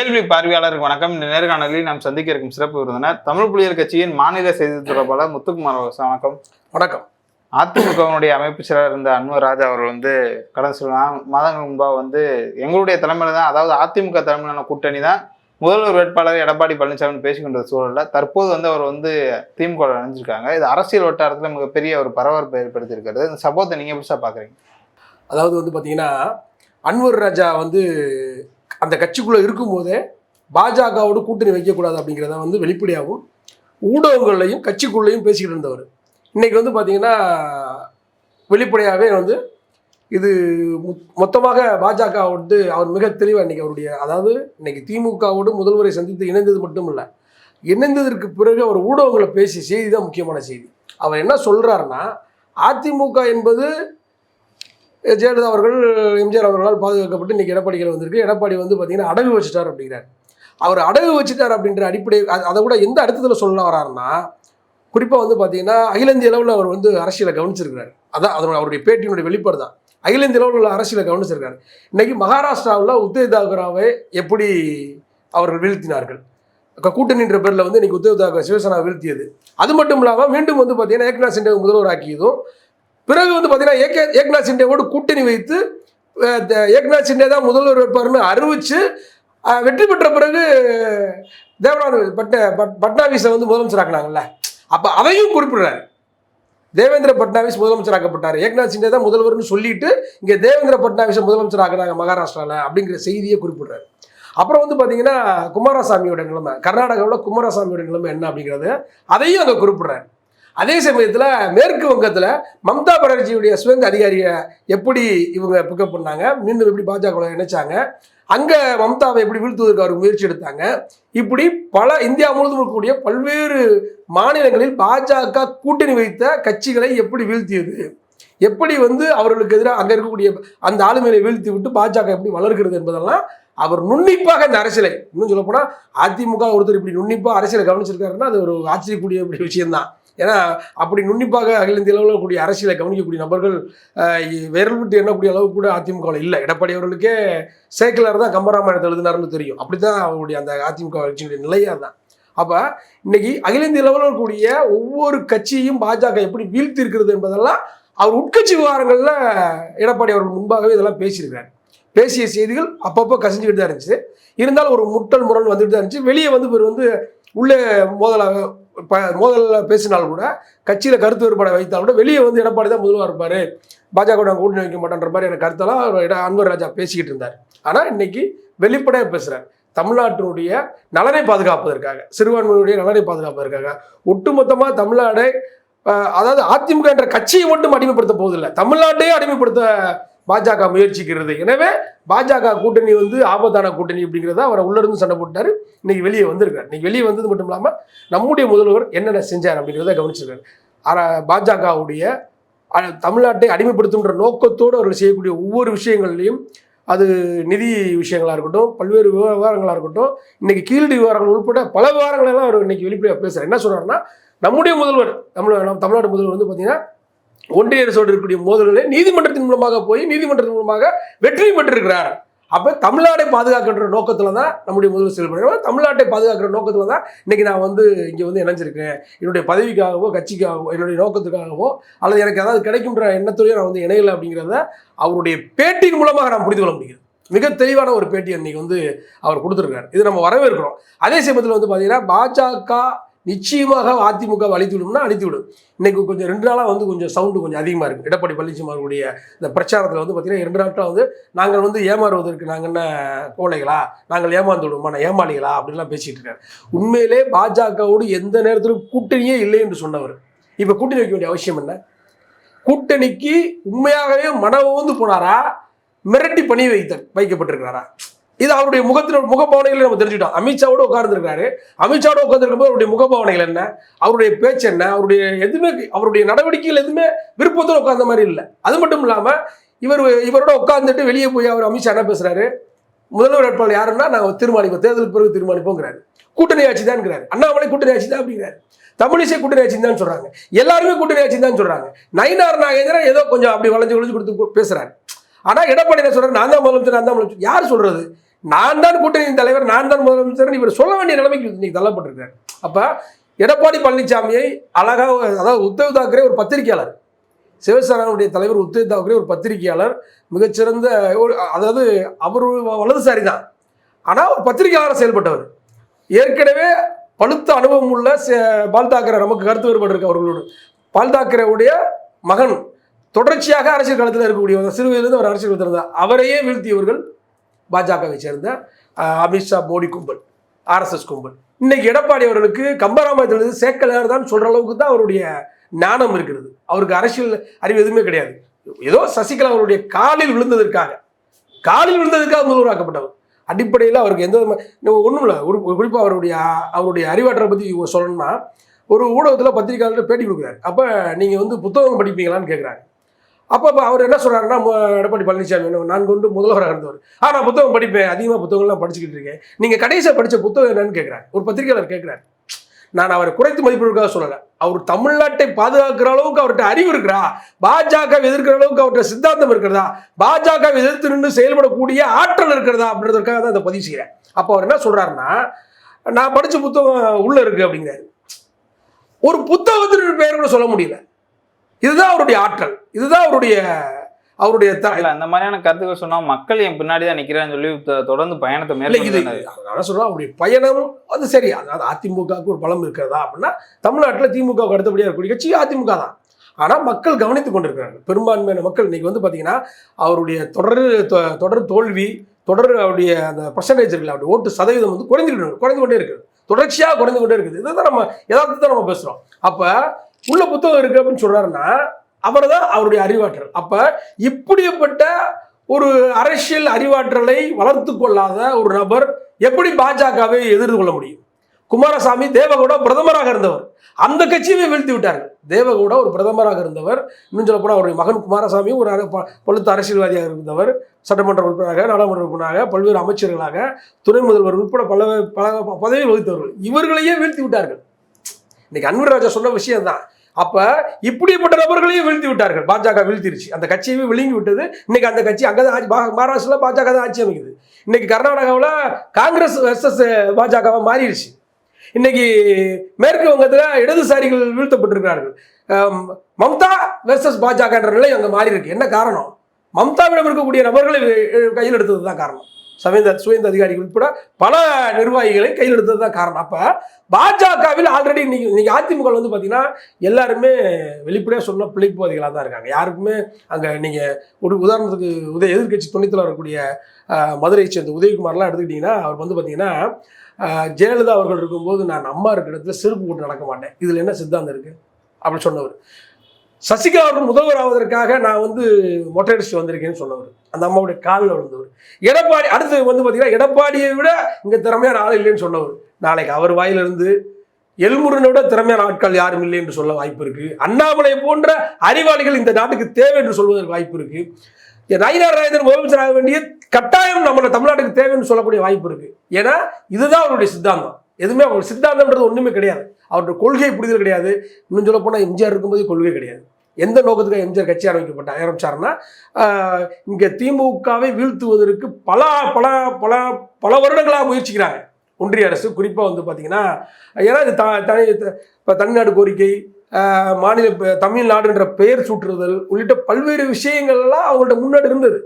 கேள்வி பார்வையாளருக்கு வணக்கம். இந்த நேர்காணலில் நாம் சந்திக்க இருக்கும் சிறப்பு விருந்தினர் தமிழ் புலியர் கட்சியின் மாநில செய்தி தொடர்பாளர் முத்துக்குமார் வணக்கம். வணக்கம். அதிமுகவினுடைய அமைப்பு செயலர் இருந்த அன்வர் ராஜா அவர்கள் வந்து கடந்த சில மாதங்கள் முன்பாக வந்து எங்களுடைய தலைமையில தான் அதாவது அதிமுக தலைமையிலான கூட்டணி தான் முதல்வர் வேட்பாளர் எடப்பாடி பழனிசாமி பேசிக்கொண்ட சூழல்ல தற்போது வந்து அவர் வந்து திமுக ல இணைஞ்சிருக்காங்க. இது அரசியல் வட்டாரத்தில் மிகப்பெரிய ஒரு பரபரப்பை ஏற்படுத்தியிருக்கிறது. இந்த சம்பவத்தை நீங்க எப்படி சார் பாக்குறீங்க? அதாவது வந்து பார்த்தீங்கன்னா அன்வர் ராஜா வந்து அந்த கட்சிக்குள்ளே இருக்கும்போதே பாஜகவோடு கூட்டணி வைக்கக்கூடாது அப்படிங்கிறத வந்து வெளிப்படையாகவும் ஊடகங்கள்லையும் கட்சிக்குள்ளேயும் பேசிக்கிட்டு இருந்தவர். இன்றைக்கி வந்து பார்த்திங்கன்னா வெளிப்படையாகவே வந்து இது மொத்தமாக பாஜக வந்து அவர் மிக தெளிவாக இன்னைக்கு அவருடைய அதாவது இன்னைக்கு திமுகவோடு முதல்வரை சந்தித்து இணைந்தது மட்டும் இல்லை இணைந்ததற்கு பிறகு அவர் ஊடகங்களை பேசிய செய்தி தான் முக்கியமான செய்தி. அவர் என்ன சொல்கிறாருன்னா அதிமுக என்பது ஜெயலலிதா அவர்கள் எம்ஜிஆர் அவர்களால் பாதுகாக்கப்பட்டு இன்றைக்கி எடப்பாடிகள் வந்திருக்கு. எடப்பாடி வந்து பார்த்தீங்கன்னா அடகு வச்சுட்டார் அப்படிங்கிறார். அவர் அடகு வச்சுட்டார் அப்படின்ற அடிப்படை அதை கூட எந்த அடுத்ததில் சொல்ல வராருன்னா குறிப்பாக வந்து பார்த்தீங்கன்னா அகில இந்திய அளவில் அவர் வந்து அரசியலை கவனிச்சிருக்கிறார். அதான் அதனோட அவருடைய பேட்டியினுடைய வெளிப்பாடு தான். அகில இந்திய அளவில் உள்ள அரசியலை கவனிச்சிருக்காரு. இன்றைக்கி மகாராஷ்டிராவில் உத்தவ் தாக்கராவை எப்படி அவர்கள் வீழ்த்தினார்கள்? கூட்டணின்ற பேரில் வந்து இன்னைக்கு உத்தவ் தாக்கரே சிவசேனா வீழ்த்தியது. அது மட்டும் இல்லாமல் மீண்டும் வந்து பார்த்தீங்கன்னா ஏக்நாத் சிண்டே முதல்வர் ஆக்கியதும் பிறகு வந்து பார்த்தீங்கன்னா ஏகே ஏக்நாத் சிண்டேவோடு கூட்டணி வைத்து ஏக்நாத் சிண்டே தான் முதல்வர் வேட்பாளர்னு அறிவிச்சு வெற்றி பெற்ற பிறகு தேவநாத பட்ட பட் பட்னாவிஸை வந்து முதலமைச்சர் ஆக்குனாங்கல்ல அப்போ அதையும் குறிப்பிடுறாரு. தேவேந்திர பட்னாவிஸ் முதலமைச்சர் ஆக்கப்பட்டார் ஏக்நாத் சிண்டே தான் முதல்வர்னு சொல்லிட்டு இங்கே தேவேந்திர பட்னாவிஸை முதலமைச்சர் ஆக்குனாங்க மகாராஷ்டிராவில் அப்படிங்கிற செய்தியை குறிப்பிடுறாரு. அப்புறம் வந்து பார்த்தீங்கன்னா குமாரசாமியோட நிலைமை. கர்நாடகாவில் குமாரசாமியோட நிலைமை என்ன அப்படிங்கிறத அதையும் அங்கே குறிப்பிடுறாரு. அதே சமயத்தில் மேற்கு வங்கத்தில் மம்தா பானர்ஜியுடைய சுயங்க அதிகாரியை எப்படி இவங்க பிக்கப் பண்ணாங்க? மீண்டும் எப்படி பாஜக இணைச்சாங்க? அங்கே மம்தாவை எப்படி வீழ்த்துவதற்கு அவர் முயற்சி எடுத்தாங்க? இப்படி பல இந்தியா முழுவதும் இருக்கக்கூடிய பல்வேறு மாநிலங்களில் பாஜக கூட்டணி வைத்த கட்சிகளை எப்படி வீழ்த்தியது? எப்படி வந்து அவர்களுக்கு எதிராக அங்கே இருக்கக்கூடிய அந்த ஆளுமையை வீழ்த்தி விட்டு பாஜக எப்படி வளர்கிறது என்பதெல்லாம் அவர் நுண்ணிப்பாக இந்த அரசியலை இன்னும் சொல்லப்போனால் அதிமுக ஒருத்தர் இப்படி நுண்ணிப்பாக அரசியலை கவனிச்சிருக்காருன்னா அது ஒரு ஆச்சரியக்கூடிய விஷயம்தான். ஏன்னா அப்படி நுண்ணிப்பாக அகில இந்திய அளவில் கூடிய அரசியலை கவனிக்கக்கூடிய நபர்கள் விரல் விட்டு எண்ணக்கூடிய அளவுக்கு கூட அதிமுகவில் இல்லை. எடப்பாடி அவர்களுக்கே சேக்கலர் தான் கம்பராமாயணத்தை எழுதினார்னு தெரியும். அப்படி தான் அவருடைய அந்த அதிமுக கட்சியினுடைய நிலையாக தான் அப்போ இன்னைக்கு அகில இந்திய அளவில் இருக்கக்கூடிய ஒவ்வொரு கட்சியையும் பாஜக எப்படி வீழ்த்தி இருக்கிறது என்பதெல்லாம் அவர் உட்கட்சி விவகாரங்களில் எடப்பாடி அவர்கள் முன்பாகவே இதெல்லாம் பேசியிருக்கிறார். பேசிய செய்திகள் அப்பப்போ கசிஞ்சுக்கிட்டு தான் இருந்துச்சு. இருந்தாலும் ஒரு முட்டல் முரண் வந்துட்டு தான் இருந்துச்சு. வெளியே வந்து இவர் வந்து உள்ளே மோதலாக ப மோதலில் பேசினால் கூட கட்சியில் கருத்து வேறுபாடை வைத்தால் கூட வெளியே வந்து எடப்பாடி தான் முதல்வர் இருப்பார். பாஜக நாங்கள் கூட்டணி வைக்க மாட்டேன்ற மாதிரி எனக்கு கருத்தெல்லாம் இட- அன்வர் ராஜா பேசிக்கிட்டு இருந்தார். ஆனால் இன்னைக்கு வெளிப்படையாக பேசுகிறார் தமிழ்நாட்டினுடைய நலனை பாதுகாப்பதற்காக சிறுபான்மையினுடைய நலனை பாதுகாப்பதற்காக ஒட்டுமொத்தமாக தமிழ்நாடை அதாவது அதிமுக என்ற கட்சியை மட்டும் அடிமைப்படுத்த போவதில்லை. தமிழ்நாட்டையே அடிமைப்படுத்த பாஜக முயற்சிக்கிறது. எனவே பாஜக கூட்டணி வந்து ஆபத்தான கூட்டணி அப்படிங்கிறத அவர் உள்ளிருந்து சண்டை போட்டார் இன்னைக்கு வெளியே வந்திருக்காரு. இன்னைக்கு வெளியே வந்தது மட்டும் இல்லாமல் நம்முடைய முதல்வர் என்னென்ன செஞ்சார் அப்படிங்கிறத கவனிச்சிருக்காரு. ஆனால் பாஜகவுடைய தமிழ்நாட்டை அடிமைப்படுத்துன்ற நோக்கத்தோடு அவர்கள் செய்யக்கூடிய ஒவ்வொரு விஷயங்கள்லையும் அது நிதி விஷயங்களாக இருக்கட்டும் பல்வேறு விவகாரங்களாக இருக்கட்டும் இன்னைக்கு கீழடி விவகாரங்கள் உட்பட பல விவகாரங்களெல்லாம் அவர் இன்னைக்கு வெளிப்படையாக பேசுகிறார் என்ன சொல்கிறாருன்னா நம்முடைய முதல்வர் தமிழ் நம்ம தமிழ்நாடு முதல்வர் வந்து பார்த்தீங்கன்னா ஒன்றிய அரசோடு இருக்கக்கூடிய மோதல்களை நீதிமன்றத்தின் மூலமாக போய் நீதிமன்றத்தின் மூலமாக வெற்றி பெற்றிருக்கிறார். அப்போ தமிழ்நாட்டை பாதுகாக்கின்ற நோக்கத்தில் தான் நம்முடைய முதல்வர் செயல்படுறோம் தமிழ்நாட்டை பாதுகாக்கிற நோக்கத்தில் தான் இன்னைக்கு நான் வந்து இங்கே வந்து இணைஞ்சிருக்கேன். என்னுடைய பதவிக்காகவோ கட்சிக்காகவோ என்னுடைய நோக்கத்துக்காகவோ அல்லது எனக்கு ஏதாவது கிடைக்கும்ன்ற எண்ணத்துலையும் நான் வந்து இணையலை அப்படிங்கிறத அவருடைய பேட்டியின் மூலமாக நான் புரிந்து கொள்ள முடியுது மிக தெளிவான ஒரு பேட்டி அன்னைக்கு வந்து அவர் கொடுத்துருக்காரு இது நம்ம வரவேற்கிறோம். அதே சமயத்தில் வந்து பார்த்தீங்கன்னா பாஜக நிச்சயமாக அதிமுக அழித்து விடும்னா அழித்து விடும் இன்னைக்கு கொஞ்சம் ரெண்டு நாளாக வந்து கொஞ்சம் சவுண்டு கொஞ்சம் அதிகமாக இருக்குது எடப்பாடி பழனிசாமியுடைய இந்த பிரச்சாரத்தில் வந்து பார்த்திங்கன்னா இரண்டு நாட்களாக வந்து நாங்கள் வந்து ஏமாறுவதற்கு நாங்கள் என்ன கோழைகளா? நாங்கள் ஏமாந்து விடுவோமா நான் ஏமாளிகளா? அப்படின்லாம் பேசிகிட்டு இருக்காரு. உண்மையிலே பாஜகவோடு எந்த நேரத்திலும் கூட்டணியே இல்லை என்று சொன்னவர். இப்போ கூட்டணி வைக்க வேண்டிய அவசியம் என்ன? கூட்டணிக்கு உண்மையாகவே மனவோந்து போனாரா? மிரட்டி பணி வைத்த வைக்கப்பட்டிருக்கிறாரா? இது அவருடைய முகத்தில் முகபாவனைகளை நம்ம தெரிஞ்சுட்டோம் அமித்ஷாவோட உட்கார்ந்துருக்காரு அமித்ஷாவோட உட்கார்ந்துருக்கும்போது அவருடைய முகபாவனைகள் என்ன? அவருடைய பேச்சு என்ன? அவருடைய எதுவுமே அவருடைய நடவடிக்கைகள் எதுவுமே விருப்பத்தோடு உட்கார்ந்த மாதிரி இல்லை. அது மட்டும் இல்லாமல் இவர் இவரோட உட்கார்ந்துட்டு வெளியே போய் அவர் அமித்ஷா என்ன பேசுறாரு? முதல்வர் வேட்பாளர் யாருன்னா நாங்கள் தீர்மானிப்போம் தேர்தல் பிறகு தீர்மானிப்போங்கிறாரு. கூட்டணி ஆட்சி தான்ங்கிறாரு அண்ணாமலை கூட்டணி ஆட்சி தான் அப்படிங்கிறாரு. தமிழிசை கூட்டணி ஆட்சி தான் சொல்றாங்க. எல்லாருமே கூட்டணி ஆட்சி தான் சொல்றாங்க. நயினார் நாகேந்திரன் ஏதோ கொஞ்சம் அப்படி வளைஞ்சு வளைஞ்சு கொடுத்து பேசுறாரு. ஆனால் எடப்பாடி என்ன சொல்றாரு? நான் தான் முதலமைச்சர் நான் தான் முதலமைச்சர். யார் சொல்றது? நான் தான் கூட்டணியின் தலைவர் நான் தான் முதலமைச்சர் இவர் சொல்ல வேண்டிய நிலைமைக்கு இன்னைக்கு தள்ளப்பட்டிருக்காரு. அப்போ எடப்பாடி பழனிசாமியை அழகாக அதாவது உத்தவ் தாக்கரே ஒரு பத்திரிகையாளர். சிவசேனாவுடைய தலைவர் உத்தவ் தாக்கரே ஒரு பத்திரிகையாளர் மிகச்சிறந்த ஒரு அதாவது அவர் வலதுசாரி தான் ஆனால் ஒரு பத்திரிகையாளராக செயல்பட்டவர். ஏற்கனவே பழுத்த அனுபவம் உள்ள சே- பால் தாக்கரே நமக்கு கருத்து வேறுபாடு இருக்கு அவர்களோடு. பால் தாக்கரேவுடைய மகன் தொடர்ச்சியாக அரசியல் களத்தில் இருக்கக்கூடிய சிறு வயதிலிருந்து அவர் அரசியல் களத்தில் இருந்தார். அவரையே வீழ்த்தியவர்கள் பாஜகவை சேர்ந்த அமித்ஷா மோடி கும்பல் ஆர்எஸ்எஸ் கும்பல். இன்னைக்கு எடப்பாடி அவர்களுக்கு கம்பராமாயத்திலிருந்து சேக்கலார் தான் சொல்கிற அளவுக்கு தான் அவருடைய ஞானம் இருக்கிறது. அவருக்கு அரசியல் அறிவு எதுவுமே கிடையாது. ஏதோ சசிகலா அவருடைய காலில் விழுந்ததற்காக காலில் விழுந்ததற்காக முதல்வராக்கப்பட்டவர் அடிப்படையில் அவருக்கு எந்த ஒன்றும் இல்லை. ஒரு குறிப்பாக அவருடைய அவருடைய அறிவாற்றலை பற்றி சொல்லணும்னா ஒரு ஊடகத்தில் பத்திரிகையாளர் பேட்டி கொடுக்குறாரு. அப்போ நீங்கள் வந்து புத்தகம் படிப்பீங்களான்னு கேட்குறாங்க அப்போ அவர் என்ன சொல்கிறாருன்னா எடப்பாடி பழனிசாமி நான் கொண்டு முதல்வராக இருந்தவர். ஆ நான் புத்தகம் படிப்பேன். அதிகமாக புத்தகங்கள்லாம் படிச்சுக்கிட்டு இருக்கேன். நீங்கள் கடைசியாக படித்த புத்தகம் என்னன்னு கேட்குறாரு ஒரு பத்திரிகையாளர் கேட்குறாரு நான் அவரை குறைத்து மதிப்பிடுவதற்காக சொல்லலை. அவர் தமிழ்நாட்டை பாதுகாக்கிற அளவுக்கு அவர்கிட்ட அறிவு இருக்கிறா? பாஜக எதிர்க்கிற அளவுக்கு அவர்கிட்ட சித்தாந்தம் இருக்கிறதா? பாஜக எதிர்த்து நின்று செயல்படக்கூடிய ஆற்றல் இருக்கிறதா? அப்படின்றதுக்காக தான் அதை பதிவு செய்கிறேன் அப்போ அவர் என்ன சொல்கிறாருன்னா நான் படித்த புத்தகம் உள்ளே இருக்குது அப்படிங்கிறாரு. ஒரு புத்தகத்தின் பெயர் கூட சொல்ல முடியல. இதுதான் அவருடைய ஆற்றல். இதுதான் அவருடைய அவருடைய அந்த மாதிரியான கருத்துக்கள் சொன்னா மக்கள் என் பின்னாடி தான் நிக்கிறேன்னு சொல்லி தொடர்ந்து பயணத்தை இல்ல இது சொல்றேன் அவருடைய பயணம் அது சரி. அதாவது அதிமுகவுக்கு ஒரு பலம் இருக்கிறதா அப்படின்னா தமிழ்நாட்டில் திமுகவுக்கு அடுத்தபடியாக இருக்கக்கூடிய கட்சி அதிமுக தான். ஆனால் மக்கள் கவனித்துக் கொண்டிருக்கிறாங்க பெரும்பான்மையான மக்கள் இன்னைக்கு வந்து பார்த்தீங்கன்னா அவருடைய தொடர் தொடர் தோல்வி தொடர் அவருடைய அந்த பர்சன்டேஜ் இருக்குல்ல அவருடைய ஓட்டு சதவீதம் வந்து இருக்கு, குறைந்து கொண்டே இருக்குது. தொடர்ச்சியாக குறைந்து கொண்டே இருக்குது. இதுதான் நம்ம யதார்த்தத்தை நம்ம பேசுகிறோம் அப்போ உள்ள புத்தகம் இருக்கு அப்படின்னு சொல்றாருன்னா அவர் தான் அவருடைய அறிவாற்றல். அப்ப இப்படிப்பட்ட ஒரு அரசியல் அறிவாற்றலை வளர்த்து கொள்ளாத ஒரு நபர் எப்படி பாஜகவை எதிர்த்து கொள்ள முடியும்? குமாரசாமி தேவகவுடா பிரதமராக இருந்தவர். அந்த கட்சியை வீழ்த்தி விட்டார்கள். தேவகவுடா ஒரு பிரதமராக இருந்தவர். இன்னும் சொல்ல போனால் அவருடைய மகன் குமாரசாமி ஒரு அர- பழுத்த அரசியல்வாதியாக இருந்தவர். சட்டமன்ற உறுப்பினராக நாடாளுமன்ற உறுப்பினராக பல்வேறு அமைச்சர்களாக துணை முதல்வர் உட்பட பல பல பதவி வகித்தவர்கள். இவர்களையே வீழ்த்தி விட்டார்கள். இன்னைக்கு அன்வர் ராஜா சொன்ன விஷயம் தான் அப்ப இப்படிப்பட்ட நபர்களையும் வீழ்த்தி விட்டார்கள். பாஜக வீழ்த்திருச்சு. அந்த கட்சியவே விழுங்கி விட்டது. இன்னைக்கு அந்த கட்சி அங்கதான் ஆட்சி பா- பாஜக தான் ஆட்சி அமைக்குது. இன்னைக்கு கர்நாடகாவில் காங்கிரஸ் வெர்சஸ் பாஜகவா மாறிடுச்சு. இன்னைக்கு மேற்கு வங்கத்துல இடதுசாரிகள் வீழ்த்தப்பட்டிருக்கிறார்கள். மம்தா வெர்சஸ் பாஜக என்ற நிலை அங்கே மாறி இருக்கு என்ன காரணம்? மம்தாவிடம் இருக்கக்கூடிய நபர்களை கையில் எடுத்தது தான் காரணம். சவேந்த சுவேந்த அதிகாரிகள் உட்பட பல நிர்வாகிகளை கையில் எடுத்தது தான் காரணம். அப்போ பாஜகவில் ஆல்ரெடி இன்னைக்கு இன்னைக்கு அதிமுக வந்து பார்த்தீங்கன்னா எல்லாருமே வெளிப்படையாக சொன்ன பிழைப்புவாதிகளாக தான் இருக்காங்க. யாருக்குமே அங்கே நீங்கள் ஒரு உதாரணத்துக்கு உதய எதிர்க்கட்சி துணைத்தில் வரக்கூடிய மதுரையை சேர்ந்த உதயகுமார்லாம் எடுத்துக்கிட்டிங்கன்னா அவர் வந்து பார்த்தீங்கன்னா ஜெயலலிதா அவர்கள் இருக்கும்போது நான் அம்மா இருக்கிற இடத்துல செருப்பு போட்டு நடக்க மாட்டேன். இதில் என்ன சித்தாந்தம் இருக்குது அப்படின்னு சொன்னவர். சசிகலா அவர்கள் முதல்வர் ஆவதற்காக நான் வந்து மொட்டையடிச்சு வந்திருக்கேன்னு சொன்னவர். அந்த அம்மாவுடைய காலில் விழுந்தவர். எடப்பாடி அடுத்து வந்து பார்த்தீங்கன்னா எடப்பாடியை விட இங்கே திறமையான ஆள் இல்லைன்னு சொன்னவர். நாளைக்கு அவர் வாயிலிருந்து எல்முருனை விட திறமையான ஆட்கள் யாரும் இல்லை என்று சொல்ல வாய்ப்பு இருக்கு. அண்ணாமலை போன்ற அறிவாளிகள் இந்த நாட்டுக்கு தேவை என்று சொல்வதற்கு வாய்ப்பு இருக்கு. நயினார் ராஜேந்திரன் முதலமைச்சர் ஆக வேண்டிய கட்டாயம் நம்ம தமிழ்நாட்டுக்கு தேவைன்னு சொல்லக்கூடிய வாய்ப்பு இருக்கு. ஏன்னா இதுதான் அவருடைய சித்தாந்தம். எதுவுமே அவர் சித்தாந்தம்ன்றது ஒண்ணுமே கிடையாது. அவருடைய கொள்கை புரிதல் கிடையாது. இன்னும் சொல்ல போனால் எம்ஜிஆர் இருக்கும்போது கொள்கை கிடையாது. எந்த நோக்கத்துக்கு எம்ஜிஆர் கட்சி ஆரம்பிக்கப்பட்ட ஆரம்பிச்சாருன்னா இங்கே திமுகவை வீழ்த்துவதற்கு பல பல பல பல வருடங்களாக முயற்சிக்கிறாங்க. ஒன்றிய அரசு குறிப்பாக வந்து பார்த்தீங்கன்னா ஏன்னா இது த தனி இப்போ தமிழ்நாடு கோரிக்கை மாநில தமிழ்நாடுன்ற பெயர் சூட்டுறுதல் உள்ளிட்ட பல்வேறு விஷயங்கள் எல்லாம் அவங்கள்ட்ட முன்னாடி இருந்தது.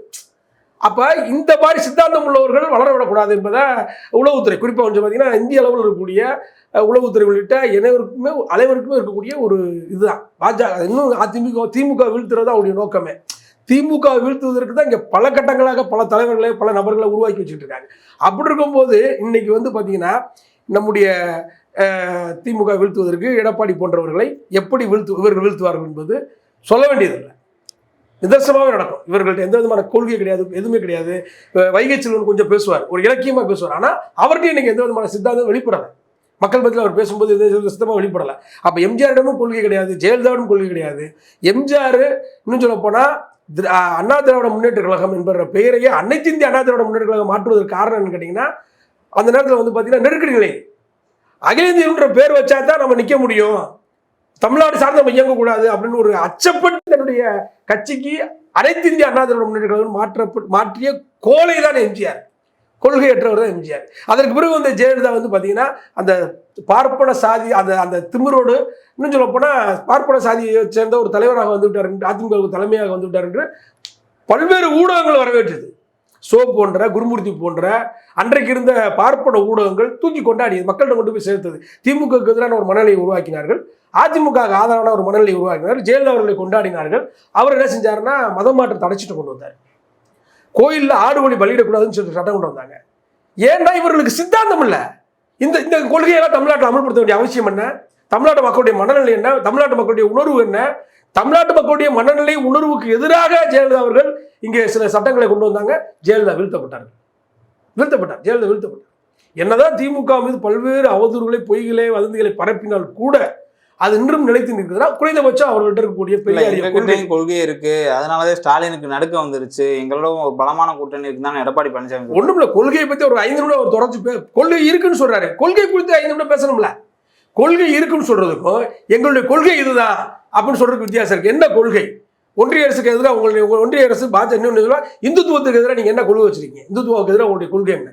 அப்போ இந்த மாதிரி சித்தாந்தம் உள்ளவர்கள் வளர விடக்கூடாது என்பதை உளவுத்துறை குறிப்பாக கொஞ்சம் பார்த்தீங்கன்னா இந்திய அளவில் இருக்கக்கூடிய உளவுத்துறை உள்ளிட்ட அனைவருக்குமே அனைவருக்குமே இருக்கக்கூடிய ஒரு இதுதான். பாஜக இன்னும் அதிமுக திமுக வீழ்த்துறது தான் அவருடைய நோக்கமே. திமுக வீழ்த்துவதற்கு தான் இங்கே பல கட்டங்களாக பல தலைவர்களை பல நபர்களை உருவாக்கி வச்சுட்டு இருக்காங்க அப்படி இருக்கும்போது இன்னைக்கு வந்து பார்த்தீங்கன்னா நம்முடைய திமுக வீழ்த்துவதற்கு எடப்பாடி போன்றவர்களை எப்படி வீழ்த்து இவர்கள் வீழ்த்துவார்கள் என்பது சொல்ல வேண்டியதில்லை. நிதர்சனமாகவே நடக்கும். இவர்கள்ட்ட எந்த விதமான கொள்கை கிடையாது எதுவுமே கிடையாது. வைகை செல்வன் கொஞ்சம் பேசுவார் ஒரு இலக்கியமாக பேசுவார். ஆனால் அவர்கிட்ட இன்னைக்கு எந்த விதமான சித்தாந்தம் வெளிப்படலை. மக்கள் மத்தியில் அவர் பேசும்போது எந்த சித்தமாக வெளிப்படலை. அப்போ எம்ஜிஆரிடமும் கொள்கை கிடையாது ஜெயலலிதாவிடம் கொள்கை கிடையாது. எம்ஜிஆர் இன்னும் சொல்ல போனால் அண்ணா திராவிட முன்னேற்ற கழகம் என்கிற பெயரையே அனைத்து இந்திய அண்ணா திராவிட முன்னேற்ற கழகம் மாற்றுவதற்கு காரணம் என்னன்னு கேட்டிங்கன்னா அந்த நேரத்தில் வந்து பார்த்தீங்கன்னா நெருக்கடி நிலை. அகில இந்தியன்ற பேர் வச்சா தான் நம்ம நிற்க முடியும். தமிழ்நாடு சார்ந்த நம்ம இயங்கக்கூடாது அப்படின்னு ஒரு அச்சப்பட்டு தன்னுடைய கட்சிக்கு அனைத்து இந்திய அண்ணா திராவிட முன்னேற்ற கழகம் மாற்றிய கோலை தான் எம்ஜிஆர். கொள்கையற்றவர் தான் எம்ஜிஆர். அதற்கு பிறகு வந்து ஜெயலலிதா வந்து பார்த்தீங்கன்னா அந்த பார்ப்பன சாதி அந்த அந்த திமிரோடு இன்னும் சொல்ல போனால் பார்ப்பன சாதியை சேர்ந்த ஒரு தலைவராக வந்துவிட்டார் அதிமுக தலைமையாக வந்துவிட்டார் என்று பல்வேறு ஊடகங்கள் வரவேற்றது. சோ போன்ற குருமூர்த்தி போன்ற அன்றைக்கு இருந்த பார்ப்பன ஊடகங்கள் தூக்கி கொண்டாடியது மக்கள்கிட்ட கொண்டு போய் சேர்த்தது திமுகவுக்கு எதிரான ஒரு மனநிலையை உருவாக்கினார்கள். அதிமுக ஆதரவான ஒரு மனநிலையை உருவாக்கினார்கள். ஜெயலலிதா அவர்களை கொண்டாடினார்கள். அவர் என்ன செஞ்சாருன்னா மதம் மாற்றம் தடைச்சிட்டு கொண்டு வந்தார். கோயிலில் ஆடு வழி பலியிடக்கூடாதுன்னு சொல்லி சட்டம் கொண்டு வந்தாங்க. ஏன்னா இவர்களுக்கு சித்தாந்தம் இல்லை? இந்த இந்த கொள்கையெல்லாம் தமிழ்நாட்டில் அமல்படுத்த வேண்டிய அவசியம் என்ன? தமிழ்நாட்டு மக்களுடைய மனநிலை என்ன? தமிழ்நாட்டு மக்களுடைய உணர்வு என்ன? தமிழ்நாட்டு மக்களுடைய மனநிலை உணர்வுக்கு எதிராக ஜெயலலிதா அவர்கள் இங்கே சில சட்டங்களை கொண்டு வந்தாங்க. ஜெயலலிதா வீழ்த்தப்பட்டார்கள் வீழ்த்தப்பட்டார். ஜெயலலிதா வீழ்த்தப்பட்டார். என்னதான் திமுக மீது பல்வேறு அவதூறுகளை பொய்களை வதந்திகளை பரப்பினால் கூட அது இன்றும் நிலைத்து நிற்கிறதுனா குறைந்தபட்சம் அவர்கள்ட்ட இருக்கக்கூடிய பெரிய கொள்கை இருக்கு. அதனாலதான் ஸ்டாலினுக்கு நடுக்க வந்துருச்சு. எங்களோட ஒரு பலமான கூட்டணி இருக்குன்னு எடப்பாடி பழனிசாமி. ஒண்ணும் இல்ல கொள்கையை பத்தி ஒரு ஐந்து நிமிடம் அவர் தொடர்ச்சி கொள்கை இருக்குன்னு சொல்றாரு. கொள்கை குறித்து ஐந்து நிமிடம் பேசணும்ல. கொள்கை இருக்குன்னு சொல்றதுக்கும் எங்களுடைய கொள்கை இதுதான் அப்படின்னு சொல்றதுக்கு வித்தியாசம் இருக்கு. என்ன கொள்கை? ஒன்றிய அரசுக்கு எதிராக உங்களுடைய ஒன்றிய அரசு பாஜக இன்னொன்று இந்துத்துவத்துக்கு எதிராக நீங்க என்ன கொள்கை வச்சிருக்கீங்க? இந்துத்துவாவுக்கு எதிராக உங்களுடைய கொள்கை என்ன?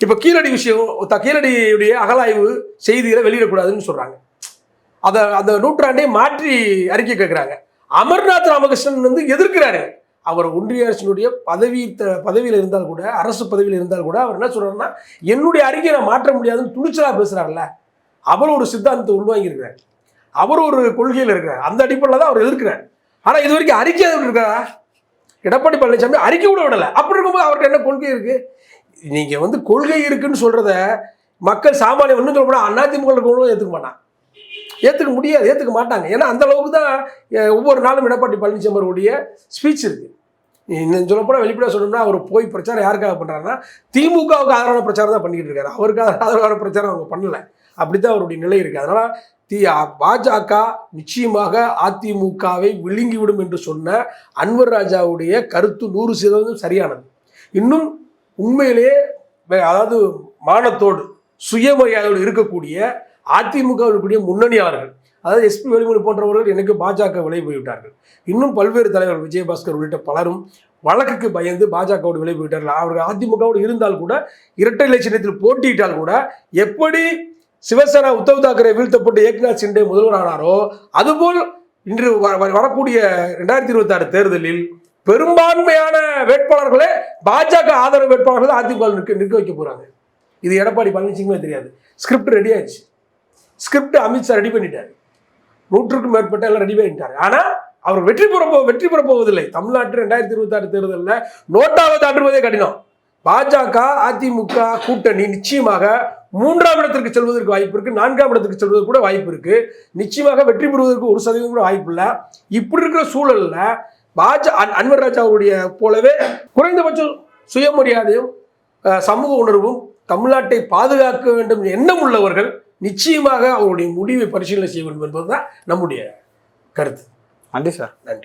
இப்போ கீழடி விஷயம் த- கீழடியுடைய அகலாய்வு செய்திகளை வெளியிடக்கூடாதுன்னு சொல்கிறாங்க அதை அந்த நூற்றாண்டை மாற்றி அறிக்கை கேட்குறாங்க அமர்நாத் ராமகிருஷ்ணன் வந்து எதிர்க்கிறாரு. அவர் ஒன்றிய அரசினுடைய பதவி த- பதவியில் இருந்தால் கூட அரசு பதவியில் இருந்தால் கூட அவர் என்ன சொல்கிறாருன்னா என்னுடைய அறிக்கையை நான் மாற்ற முடியாதுன்னு துணிச்சலாக பேசுகிறாருல்ல அவர் ஒரு சித்தாந்தத்தை உள்வாங்கியிருக்கிறார். அவர் ஒரு கொள்கையில் இருக்கிறார். அந்த அடிப்படையில் தான் அவர் எதிர்க்கிறார். ஆனால் இது வரைக்கும் அறிக்கை இருக்கா? எடப்பாடி பழனிசாமி அறிக்கை கூட விடலை. அப்படி இருக்கும்போது அவருக்கு என்ன கொள்கை இருக்குது நீங்கள் வந்து கொள்கை இருக்குன்னு சொல்கிறத மக்கள் சாமானியம் ஒன்றும் சொல்ல போனால் அதிமுக இருக்கவங்களும் ஏற்றுக்க மாட்டான் ஏற்றுக்க முடியாது ஏற்றுக்க மாட்டாங்க. ஏன்னா அந்த அளவுக்கு தான் ஒவ்வொரு நாளும் எடப்பாடி பழனிசாமி ஸ்பீச் இருக்குது இன்னும் சொல்லப்போனால் வெளிப்படையாக சொல்லணும்னா அவர் போய் பிரச்சாரம் யாருக்காக பண்ணுறாருன்னா திமுகவுக்கு ஆதரவான பிரச்சாரம் தான் பண்ணிக்கிட்டு இருக்காரு. அவருக்கு ஆதரவான பிரச்சாரம் அவங்க பண்ணலை. அப்படித்தான் அவருடைய நிலை இருக்கு. அதனால தி பாஜக நிச்சயமாக அதிமுகவை விழுங்கிவிடும் என்று சொன்ன அன்வர் ராஜாவுடைய கருத்து நூறு சதவீதம் சரியானது. இன்னும் உண்மையிலேயே அதாவது மானத்தோடு சுயமரியாதையோடு இருக்கக்கூடிய அதிமுக இருக்கக்கூடிய முன்னணியாளர்கள் அதாவது எஸ்பி வேலுமணி போன்றவர்கள் எனக்கு பாஜக விலை போய்விட்டார்கள். இன்னும் பல்வேறு தலைவர்கள் விஜயபாஸ்கர் உள்ளிட்ட பலரும் வழக்குக்கு பயந்து பாஜகவோடு விலை போய்விட்டார்கள். அவர்கள் அதிமுகவோடு இருந்தால் கூட இரட்டை இலை சின்னத்தில் போட்டியிட்டால் கூட எப்படி சிவசேனா உத்தவ் தாக்கரே வீழ்த்தப்பட்டு ஏக்நாத் சிண்டே முதல்வர் ஆனாரோ அதுபோல் இன்று வ- வரக்கூடிய ரெண்டாயிரத்தி இருபத்தாறு தேர்தலில் பெரும்பான்மையான வேட்பாளர்களே பாஜக ஆதரவு வேட்பாளர்கள் அதிமுக நிற்க நிற்க வைக்க போறாங்க. இது எடப்பாடி பழனிசாமியே தெரியாது. ஸ்கிரிப்ட் ரெடி ஆயிடுச்சு. ஸ்கிரிப்ட் அமித்ஷா ரெடி பண்ணிட்டார். நூற்றுக்கும் மேற்பட்ட எல்லாம் ரெடி பண்ணிட்டார். ஆனால் அவர் வெற்றி பெற போ வெற்றி பெற போவதில்லை. தமிழ்நாட்டு ரெண்டாயிரத்தி இருபத்தாறு தேர்தலில் நோட்டாவை தாண்டுவதே கடினம். பாஜக அதிமுக கூட்டணி நிச்சயமாக மூன்றாம் இடத்திற்கு செல்வதற்கு வாய்ப்பு இருக்கு. நான்காம் இடத்துக்கு செல்வதற்கு கூட வாய்ப்பு இருக்கு. நிச்சயமாக வெற்றி பெறுவதற்கு ஒரு சதவீதம் கூட வாய்ப்பு இல்லை. இப்படி இருக்கிற சூழல்ல பாஜ அன்- அன்வர் ராஜா அவருடைய போலவே குறைந்தபட்சம் சுயமரியாதையும் சமூக உணர்வும் தமிழ்நாட்டை பாதுகாக்க வேண்டும் எண்ணம் உள்ளவர்கள் நிச்சயமாக அவருடைய முடிவை பரிசீலனை செய்ய வேண்டும் என்பதுதான் நம்முடைய கருத்து. நன்றி சார். நன்றி.